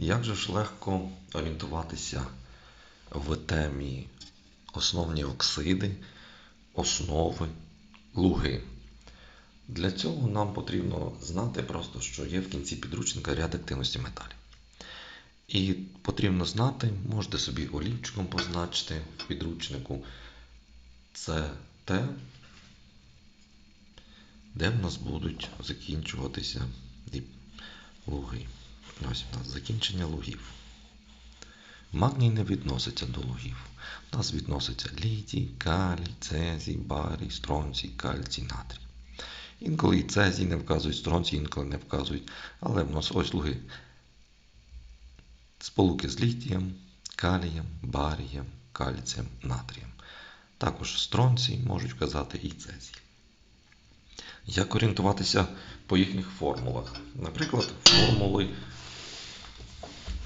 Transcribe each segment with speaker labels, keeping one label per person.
Speaker 1: Як же ж легко орієнтуватися в темі основні оксиди, основи, луги? Для цього нам потрібно знати просто, що є в кінці підручника ряд активності металів. І потрібно знати, можете собі олівчиком позначити в підручнику. Це те, де в нас будуть закінчуватися луги. Ось у нас закінчення лугів. Магній не відноситься до лугів. У нас відноситься літій, калій, цезій, барій, стронцій, кальцій, натрій. Інколи і цезій не вказують, стронцій інколи не вказують. Але в нас ось луги. Сполуки з літієм, калієм, барієм, кальцієм, натрієм. Також стронцій можуть вказати і цезій. Як орієнтуватися по їхніх формулах? Наприклад, формули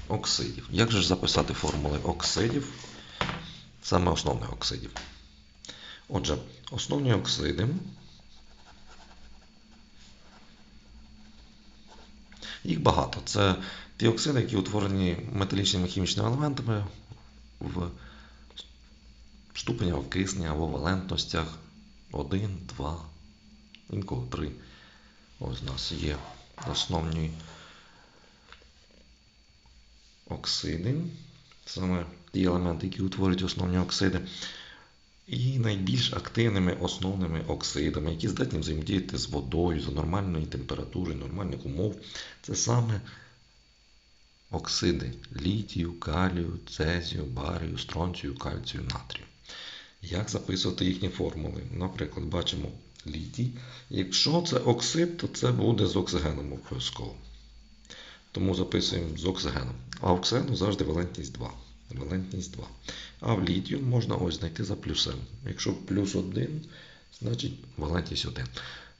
Speaker 1: оксидів. Як же ж записати формули оксидів, саме основних оксидів? Отже, основні оксиди. Їх багато. Це ті оксиди, які утворені металічними хімічними елементами в ступенях окиснення або валентностях 1, 2, інколи 3. Ось у нас є основні оксиди, саме ті елементи, які утворюють основні оксиди, і найбільш активними основними оксидами, які здатні взаємодіяти з водою за нормальної температури, нормальних умов, це саме оксиди літію, калію, цезію, барію, стронцію, кальцію, натрію. Як записувати їхні формули? Наприклад, бачимо літій. Якщо це оксид, то це буде з оксигеном обов'язково. Тому записуємо з оксигеном. А оксигену завжди валентність 2. Валентність 2. А в літію можна ось знайти за плюсом. Якщо плюс 1, значить валентність 1.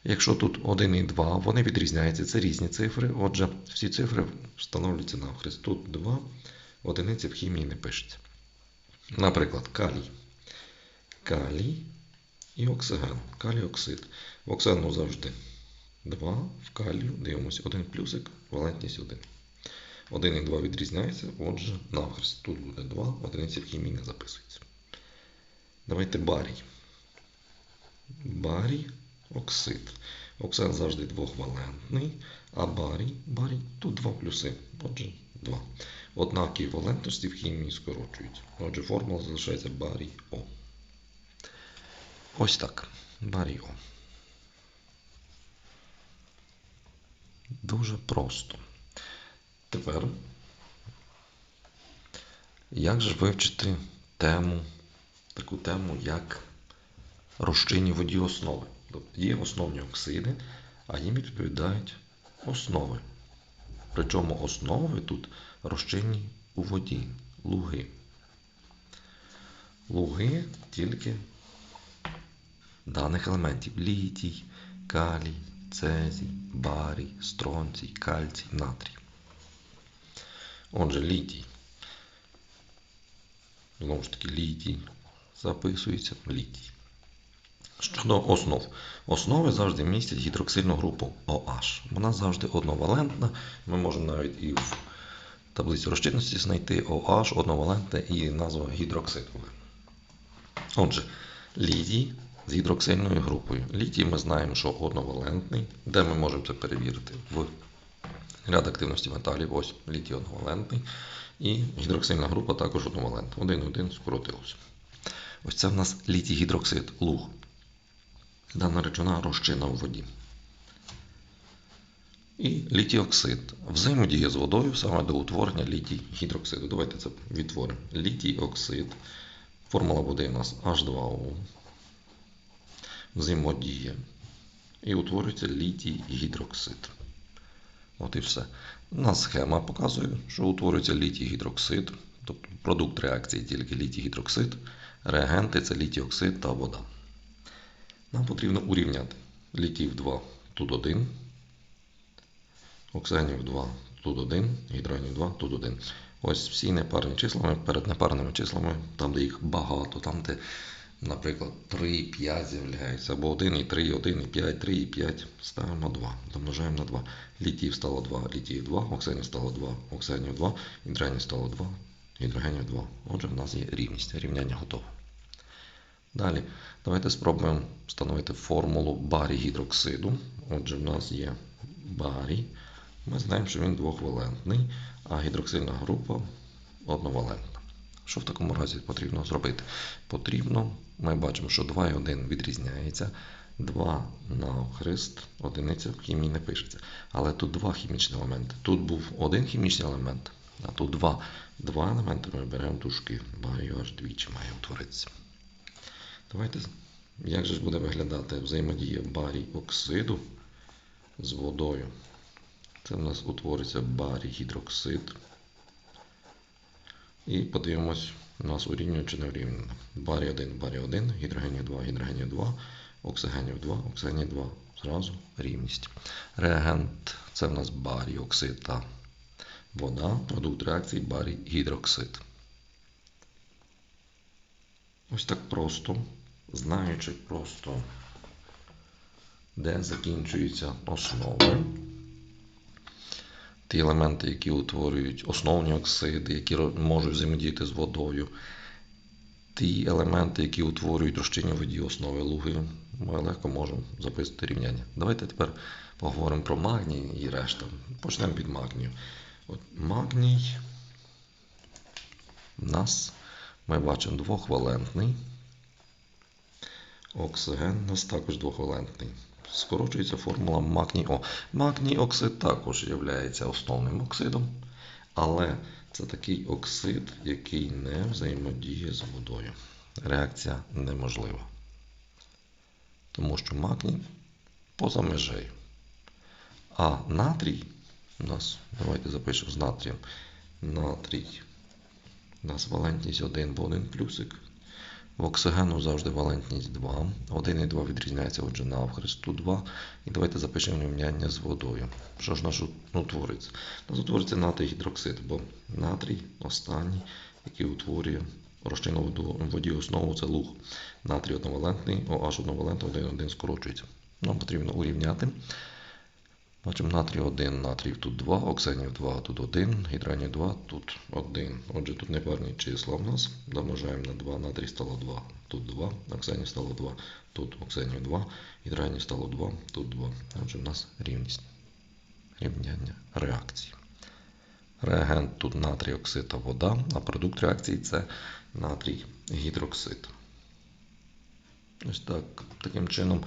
Speaker 1: Якщо тут 1 і 2, вони відрізняються, це різні цифри. Отже, всі цифри встановлюються навхрест. Тут 2, одиниці в хімії не пишеться. Наприклад, калій. Калій і оксиген. Калій оксид. В оксигену завжди 2, в калію дивимося 1 плюсик, валентність 1. 1 і 2 відрізняються, отже, навхрест. Тут буде 2, одиниці в хімії не записується. Давайте барій. Барій оксид. Оксид завжди двохвалентний, а барій, барій тут 2 плюси. Отже, 2. Однакі валентності в хімії скорочують. Отже, формула залишається барій О. Ось так. Барій О. Дуже просто. Тепер, як же вивчити тему, таку тему, як розчинні воді основи? Тобто є основні оксиди, а їм відповідають основи. Причому основи тут розчинні у воді, луги. Луги тільки даних елементів літій, калій, цезій, барій, стронцій, кальцій, натрій. Отже, літій. Знову ж таки, літій записується літій. Щодо основ. Основи завжди містять гідроксильну групу OH. Вона завжди одновалентна. Ми можемо навіть і в таблиці розчинності знайти OH одновалентне і назва гідроксидове. Отже, літій з гідроксильною групою. Літій ми знаємо, що одновалентний. Де ми можемо це перевірити? В ряд активності металів. Ось літій одновалентний. І гідроксильна група також одновалентна. Один-один скоротилося. Ось це в нас літій гідроксид, луг. Дана речовина розчина у воді. І літій-оксид взаємодіє з водою саме до утворення літій-гідроксиду. Давайте це відтворимо. Літій-оксид. Формула буде у нас H2O. Взаємодіє. І утворюється літій-гідроксид. От і все. Нас схема показує, що утворюється літій-гідроксид, тобто продукт реакції тільки літій-гідроксид, реагенти це літій-оксид та вода. Нам потрібно урівняти літів 2 тут 1, оксигенів 2 тут 1, гідрогенів 2 тут 1. Ось всі непарні числами перед непарними числами, там, де їх багато, там, де наприклад, 3 і 5 з'являється, або 1 і 3, 1 і 5, 3 і 5, ставимо 2, домножаємо на 2. Літів стало 2, літів 2, оксенів стало 2, оксенів 2, гідрогенів стало 2, гідрогенів 2. Отже, в нас є рівність, рівняння готове. Далі, давайте спробуємо встановити формулу барій гідроксиду. Отже, в нас є барій. Ми знаємо, що він двохвалентний, а гідроксильна група одновалентна. Що в такому разі потрібно зробити? Потрібно, ми бачимо, що 2 і 1 відрізняється. 2 навхрест, одиниця в хімії не пишеться. Але тут два хімічні елементи. Тут був один хімічний елемент, а тут два. Два елементи ми беремо дужки. Барію аж двічі має утворитися. Давайте, як же буде виглядати взаємодія барій оксиду з водою? Це в нас утвориться барій гідроксид. І подивимось, у нас урівнює чи не урівнює. Барій 1, барій 1, гідрогенів 2, гідрогенів 2, оксигенів 2, оксигенів 2. Зразу рівність. Реагент це в нас барій оксид та вода. Продукт реакції барій гідроксид. Ось так просто, знаючи просто, де закінчуються основи. Ті елементи, які утворюють основні оксиди, які можуть взаємодіяти з водою. Ті елементи, які утворюють розчинні воді основи луги, ми легко можемо записати рівняння. Давайте тепер поговоримо про магній і решта. Почнемо від магнію. От магній у нас ми бачимо двохвалентний. Оксиген у нас також двохвалентний. Скорочується формула магній О. Магній оксид також є основним оксидом, але це такий оксид, який не взаємодіє з водою. Реакція неможлива. Тому що магній поза межею. А натрій у нас, давайте запишемо з натрієм. Натрій у нас валентність 1, бо 1 плюсик. В оксигену завжди валентність 2. 1 і 2 відрізняється, отже, навхрест тут 2. І давайте запишемо рівняння з водою. Що ж наш утвориться? У нас утвориться натрій гідроксид, бо натрій останній, який утворює розчинну воду в воді основу, це луг. Натрій одновалентний, OH одновалентний, 1, 1 скорочується. Нам потрібно урівняти. Бачимо натрій 1, натрій тут 2, оксенів 2, тут 1, гідрогенів 2, тут 1. Отже, тут непарні числа в нас. Домножаємо на 2, натрій стало 2, тут 2, оксенів стало 2, тут оксенів 2, гідрогенів стало 2, тут 2. Отже, в нас рівність. Рівняння реакції. Реагент тут натрій оксид та вода, а продукт реакції це натрій гідроксид. Ось так, таким чином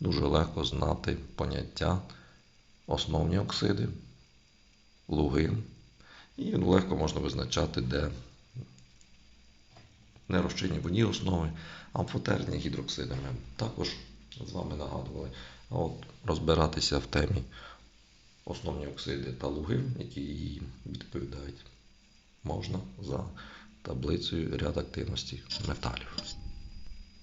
Speaker 1: дуже легко знати поняття основні оксиди, луги. І легко можна визначати, де не розчинні воді основи, амфотерні гідроксиди. Ми також з вами нагадували. А от розбиратися в темі основні оксиди та луги, які її відповідають, можна за таблицею ряд активності металів.